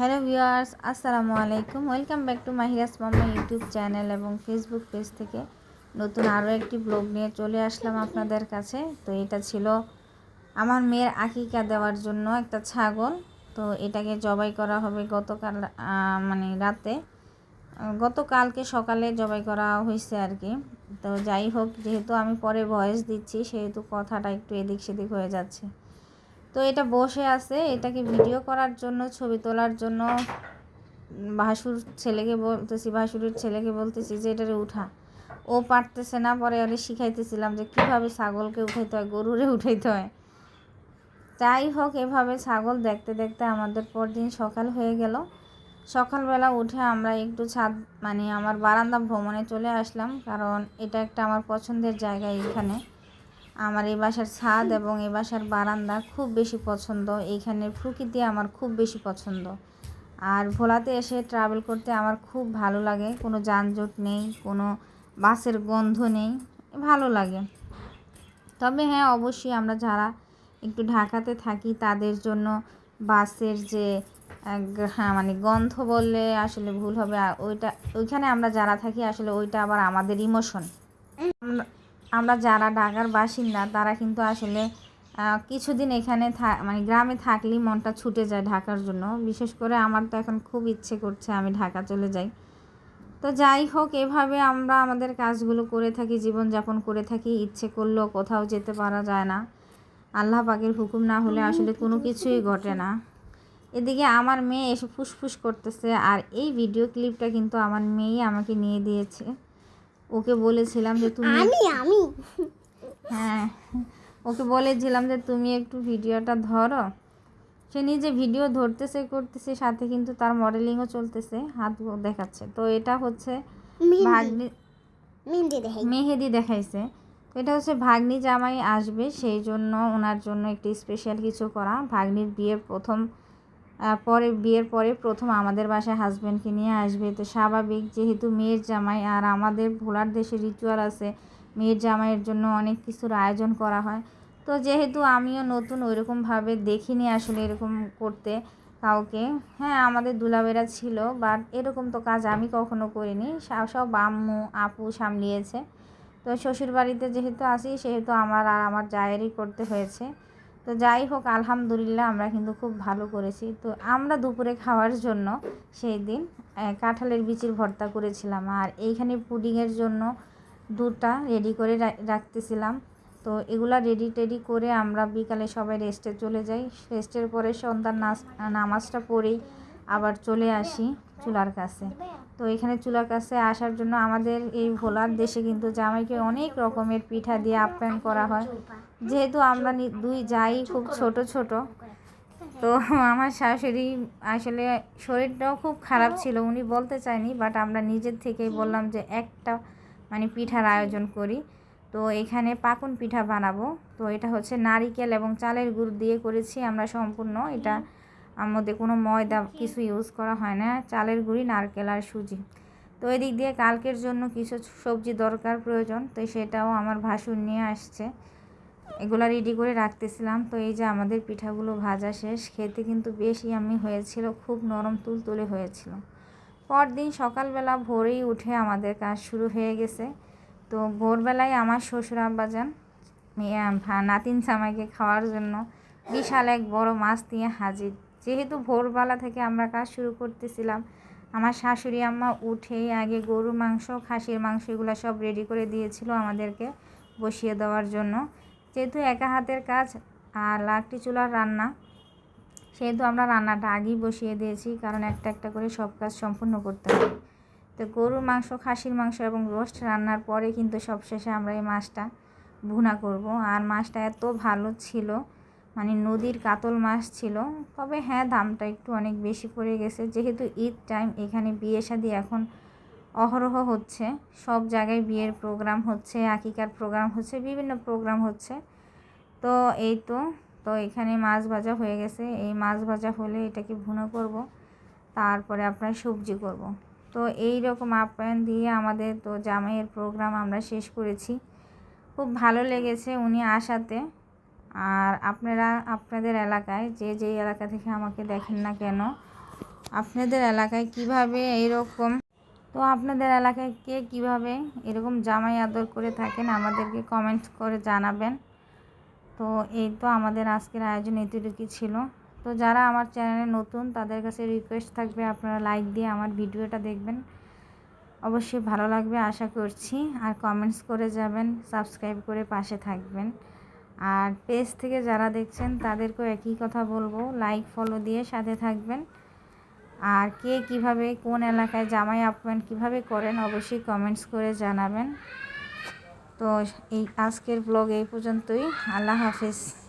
Hello viewers, আসসালামু আলাইকুম। Welcome back to Mahira's mamma YouTube channel এবং ফেসবুক পেজ থেকে নতুন আরও একটি ব্লগ নিয়ে চলে আসলাম আপনাদের কাছে। তো এটা ছিল আমার মেয়ের আকিকা দেওয়ার জন্য একটা ছাগল। তো এটাকে জবাই করা হবে গতকাল মানে রাতে। গতকালকে সকালে জবাই করা হয়েছে আর কি। তো যাই হোক, যেহেতু আমি পরে ভয়েস দিচ্ছি, সেহেতু কথাটা একটু এদিক সেদিক হয়ে যাচ্ছে। তো এটা বসে আছে, এটাকে ভিডিও করার জন্য, ছবি তোলার জন্য। ভাসুর ছেলেকে বলতেছি ভাসুরের ছেলেকে বলতেছি যে, এটারে উঠা। ও পারতেছে না, পরে আরে শিখাইতেছিলাম যে, কীভাবে ছাগলকে উঠাইতে হয়, গরুরে উঠাইতে হয়। যাই হোক, এভাবে ছাগল দেখতে দেখতে আমাদের পরদিন সকাল হয়ে গেল। সকালবেলা উঠে আমরা একটু ছাদ মানে আমার বারান্দা ভ্রমণে চলে আসলাম, কারণ এটা একটা আমার পছন্দের জায়গা এখানে আমার এই বাসার ছাদ এবং এই বাসার বারান্দা খুব বেশি পছন্দ। এইখানের প্রকৃতি আমার খুব বেশি পছন্দ। আর ভোলাতে এসে ট্রাভেল করতে আমার খুব ভালো লাগে। কোনো যানজট নেই, কোনো বাসের গন্ধ নেই, ভালো লাগে। তবে হ্যাঁ অবশ্যই আমরা যারা একটু ঢাকাতে থাকি, তাদের জন্য বাসের যে হ্যাঁ মানে গন্ধ বললে আসলে ভুল হবে। ওইটা, ওইখানে আমরা যারা থাকি, আসলে ওইটা আবার আমাদের ইমোশন আমরা যারা ঢাকার বাসিন্দা, তারা কিন্তু আসলে কিছুদিন এখানে মানে গ্রামে থাকলেই মনটা ছুটে যায় ঢাকার জন্য। বিশেষ করে আমার তো এখন খুব ইচ্ছে করছে আমি ঢাকা চলে যাই। তো যাই হোক, এভাবে আমরা আমাদের কাজগুলো করে থাকি, জীবনযাপন করে থাকি। ইচ্ছে করলেও কোথাও যেতে পারা যায় না। আল্লাহ পাকের হুকুম না হলে আসলে কোনো কিছুই ঘটে না। এদিকে আমার মেয়ে এসে ফুসফুস করতেছে আর এই ভিডিও ক্লিপটা কিন্তু আমার মেয়েই আমাকে নিয়ে দিয়েছে। ওকে বলেছিলাম যে তুমি আমি আমি। হ্যাঁ ওকে বলেছিলাম যে তুমি একটু ভিডিওটা ধরো। সে নিজে ভিডিও ধরতেছে করতেছে সাথে কিন্তু তার মডেলিংও চলতেছে হাত দেখাচ্ছে। তো এটা হচ্ছে ভাগ্নি মেহেদি দেখাইছে। তো এটা হচ্ছে ভাগ্নি জামাই আসবে সেই জন্য ওনার জন্য একটি স্পেশাল কিছু করা। ভাগ্নির বিয়ের প্রথম পরে বিয়ের পরে প্রথম আমাদের বাসায় হাজব্যান্ডকে নিয়ে আসবে। তো স্বাভাবিক যেহেতু মেয়ের জামাই, আর আমাদের ভোলার দেশে রিচুয়াল আছে, মেয়ের জামাইয়ের জন্য অনেক কিছুর আয়োজন করা হয়। তো যেহেতু আমিও নতুন, ওইরকমভাবে দেখিনি আসলে এরকম করতে কাউকে। হ্যাঁ আমাদের দুলাবেরা ছিল বাট এরকম তো কাজ আমি কখনো করিনি। সব আম্মু, আপু সামলিয়েছে। তো শ্বশুর বাড়িতে যেহেতু আসি সেহেতু আমার আর আমার জায়েরই করতে হয়েছে। তো যাই হোক, আলহামদুলিল্লাহ আমরা কিন্তু খুব ভালো করেছি। তো আমরা দুপুরে খাওয়ার জন্য সেই দিন কাঁঠালের বিচির ভর্তা করেছিলাম আর এইখানে পুডিংয়ের জন্য দুটা রেডি করে রাখতেছিলাম। তো এগুলা রেডি টেডি করে আমরা বিকালে সবাই রেস্টে চলে যাই। রেস্টের পরে সন্ধ্যার নাচ নামাজটা পড়েই আবার চলে আসি চুলার কাছে। তো এখানে চুলার কাছে আসার জন্য আমাদের এই ভোলার দেশে কিন্তু জামাইকে অনেক রকমের পিঠা দিয়ে আপ্যায়ন করা হয়। যেহেতু আমরা দুই যাই খুব ছোট ছোট, তো আমার শাশুড়ি আসলে শরীরটাও খুব খারাপ ছিল, উনি বলতে চায়নি বাট আমরা নিজের থেকেই বললাম যে একটা মানে পিঠার আয়োজন করি। তো এখানে পাকন পিঠা বানাবো, তো এটা হচ্ছে নারিকেল এবং চালের গুড় দিয়ে করেছি আমরা সম্পূর্ণ। এটা মধ্যে কোনো ময়দা কিছু ইউজ করা হয় না, চালের গুঁড়ি, নারকেল আর সুজি। তো এদিক দিয়ে কালকের জন্য কিছু সবজি দরকার প্রয়োজন, তো সেটাও আমার ভাসুর নিয়ে আসছে। এগুলো রেডি করে রাখতেছিলাম। তো এই যে আমাদের পিঠাগুলো ভাজা শেষ, খেতে কিন্তু বেশি আমি হয়েছিল, খুব নরম তুল তুলে হয়েছিল। পরদিন সকালবেলা ভোরেই উঠে আমাদের কাজ শুরু হয়ে গেছে। তো ভোরবেলায় আমার শ্বশুর আব্বাজান নাতিন সামাইকে খাওয়ার জন্য বিশাল এক বড় মাছ দিয়ে হাজির। যেহেতু ভোরবেলা থেকে আমরা কাজ শুরু করতেছিলাম, আমার শাশুড়ি আম্মা উঠেই আগে গরুর মাংস, খাসির মাংস এগুলো সব রেডি করে দিয়েছিল আমাদেরকে বসিয়ে দেওয়ার জন্য। যেহেতু একা হাতের কাজ আর লাকটি চুলার রান্না, সেহেতু আমরা রান্নাটা আগেই বসিয়ে দিয়েছি, কারণ একটা একটা করে সব কাজ সম্পূর্ণ করতে হবে। তো গরুর মাংস, খাসির মাংস এবং রোস্ট রান্নার পরে কিন্তু সবশেষে আমরা এই মাছটা ভুনা করব। আর মাছটা এত ভালো ছিল মানে নদীর কাতল মাছ ছিল, তবে হ্যাঁ দামটা একটু অনেক বেশি পড়ে গেছে। যেহেতু ঈদ টাইম এখানে বিয়ে শাদি এখন অহরহ হচ্ছে। সব জায়গায় বিয়ের প্রোগ্রাম হচ্ছে, আকিকার প্রোগ্রাম হচ্ছে, বিভিন্ন প্রোগ্রাম হচ্ছে। তো এই তো তো এখানে মাছ ভাজা হয়ে গেছে। এই মাছ ভাজা হলে এটাকে ভুনো করব, তারপরে আপনার সবজি করব। তো এই রকম আপ্যায়ন দিয়ে আমাদের তো জামাইয়ের প্রোগ্রাম আমরা শেষ করেছি। খুব ভালো লেগেছে উনি আসাতে। আর আপনারা, আপনাদের এলাকায়, যে যেই এলাকা থেকে আমাকে দেখেন না কেন, আপনাদের এলাকায় কীভাবে এরকম তো আপনাদের এলাকায় কে কীভাবে এরকম জামাই আদর করে থাকেন, আমাদেরকে কমেন্ট করে জানাবেন। তো এই তো আমাদের আজকের আয়োজন এতটুকুই ছিল। তো যারা আমার চ্যানেলে নতুন, তাদের কাছে রিকোয়েস্ট থাকবে আপনারা লাইক দিয়ে আমার ভিডিওটা দেখবেন। অবশ্যই ভালো লাগবে, আশা করছি। আর কমেন্টস করে যাবেন সাবস্ক্রাইব করে পাশে থাকবেন। আর পেজ থেকে যারা দেখছেন, তাদেরকেও একই কথা বলব। লাইক ফলো দিয়ে সাথে থাকবেন। আর কে কীভাবে, কোন এলাকায় জামাই আপ্যায়ন কীভাবে করেন অবশ্যই কমেন্টস করে জানাবেন। তো এই আজকের ব্লগ এই পর্যন্তই। আল্লাহ হাফিজ।